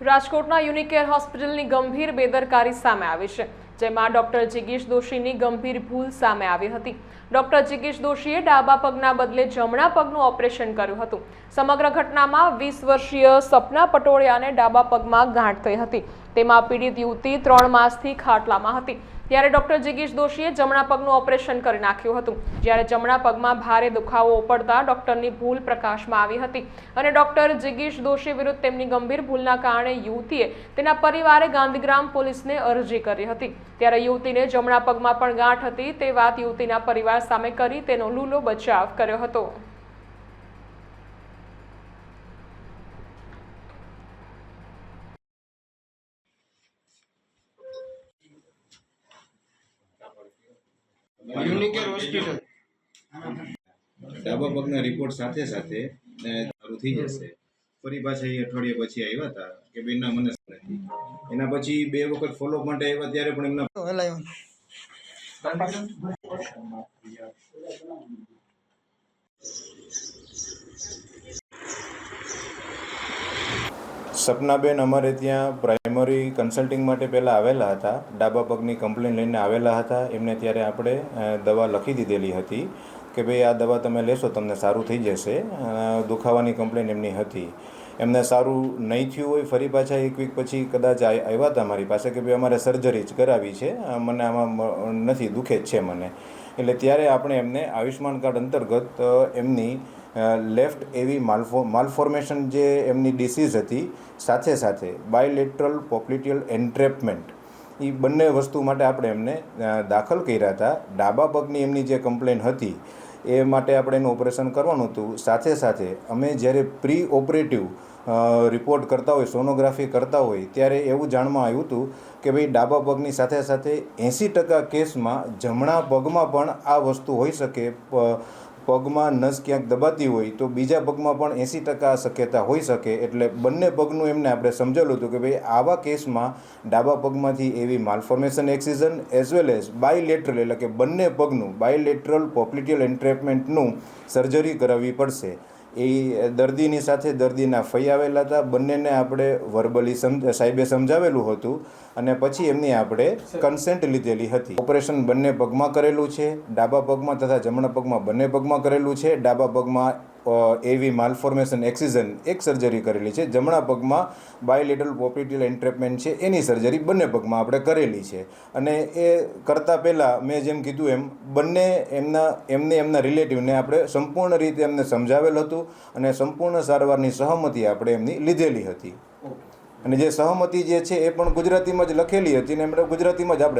રાજકોટના યુનિકેર હોસ્પિટલની ગંભીર બેદરકારી સામે આવી છે, જેમાં ડોક્ટર જિગીશ દોશીની ગંભીર ભૂલ સામે આવી હતી. ડોક્ટર જિગીશ દોશીએ ડાબા પગના બદલે જમણા પગનું ઓપરેશન કર્યું હતું. સમગ્ર ઘટનામાં વીસ વર્ષીય સપના પટોળિયાને ડાબા પગમાં ગાંઠ થઈ હતી. તેમાં પીડિત યુવતી ત્રણ માસથી ખાટલામાં હતી. ત્યારે ડોક્ટર જિગીશ દોશીએ જમણા પગનું ઓપરેશન કરી નાખ્યું હતું. જ્યારે જમણા પગમાં ભારે દુખાવો ઉપડતા ડોક્ટરની ભૂલ પ્રકાશમાં આવી હતી અને ડોક્ટર જિગીશ દોશી વિરુદ્ધ તેમની ગંભીર ભૂલના કારણે યુવતીએ તેના પરિવારે ગાંધીગ્રામ પોલીસને અરજી કરી હતી. ત્યારે યુવતીને જમણા પગમાં પણ ગાંઠ હતી તે વાત યુવતીના પરિવાર સામે કરી તેનો લૂલો બચાવ કર્યો હતો. Unicare hospital. ડાબા પગના રિપોર્ટ સાથે સાથે સારું થઈ જશે. ફરી પાછા એ અઠવાડિયા પછી આવ્યા હતા કે બેન ના મને નથી. એના પછી બે વખત ફોલો માટે આવ્યા ત્યારે પણ એમના સપનાબેન અમારે ત્યાં પ્રાઇમરી કન્સલ્ટિંગ માટે પહેલાં આવેલા હતા. ડાબા પગની કમ્પ્લેન લઈને આવેલા હતા. એમને ત્યારે આપણે દવા લખી દીધેલી હતી કે ભાઈ આ દવા તમે લેશો, તમને સારું થઈ જશે. દુખાવાની કમ્પ્લેન એમની હતી. એમને સારું નહીં થયું હોય ફરી પાછા એક વીક પછી કદાચ આવ્યા હતા મારી પાસે કે ભાઈ અમારે સર્જરી જ કરાવી છે. મને આમાં નથી દુખે જ છે મને. એટલે ત્યારે આપણે એમને આયુષ્માન કાર્ડ અંતર્ગત એમની લેફ્ટ એવી માલફો માલફોર્મેશન જે એમની ડિસીઝ હતી, સાથે સાથે બાયલેટરલ પોપ્લિટિયલ એન્ટ્રેપમેન્ટ એ બંને વસ્તુ માટે આપણે એમને દાખલ કર્યા હતા. ડાબા પગની એમની જે કમ્પ્લેન હતી, એ માટે આપણે એનું ઓપરેશન કરવાનું હતું. સાથે સાથે અમે જ્યારે પ્રી ઓપરેટિવ રિપોર્ટ કરતા હોય સોનોગ્રાફી કરતા હોય, ત્યારે એવું જાણવા આવ્યું હતું કે ભાઈ ડાબા પગની સાથે સાથે એંસી ટકા કેસમાં જમણા પગમાં પણ આ વસ્તુ હોઈ શકે. પગમાં નસ ક્યાંક દબાતી હોય તો બીજા પગમાં પણ એંસી ટકા શક્યતા હોઈ શકે. એટલે બંને પગનું એમને આપણે સમજેલું હતું કે ભાઈ આવા કેસમાં ડાબા પગમાંથી એવી malformation excision as well as bilateral એટલે કે બંને પગનું બાયલેટરલ પોપ્લિટિયલ એન્ટ્રેપમેન્ટનું સર્જરી કરાવવી પડશે. એ દર્દીની સાથે દર્દીના ફઈ આવેલા હતા. બંનેને આપણે વર્બલી સાહેબે સમજાવેલું હતું અને પછી એમની આપણે કન્સેન્ટ લીધેલી હતી. ઓપરેશન બંને પગમાં કરેલું છે. ડાબા પગમાં તથા જમણા પગમાં બંને પગમાં કરેલું છે. ડાબા પગમાં એવી માલફોર્મેશન એક્સિઝન એક સર્જરી કરેલી છે. જમણા પગમાં બાયલેટરલ પોપિટલ એન્ટ્રેપમેન્ટ છે. એની સર્જરી બંને પગમાં આપણે કરેલી છે. અને એ કરતાં પહેલાં મેં જેમ કીધું એમ બંને એમના એમને એમના રિલેટિવને આપણે સંપૂર્ણ રીતે એમને સમજાવેલ હતું અને સંપૂર્ણ સારવારની સહમતિ આપણે એમની લીધેલી હતી. અને જે સહમતી જે છે એ પણ ગુજરાતીમાં જ લખેલી હતી ને એમણે ગુજરાતીમાં જ આપણે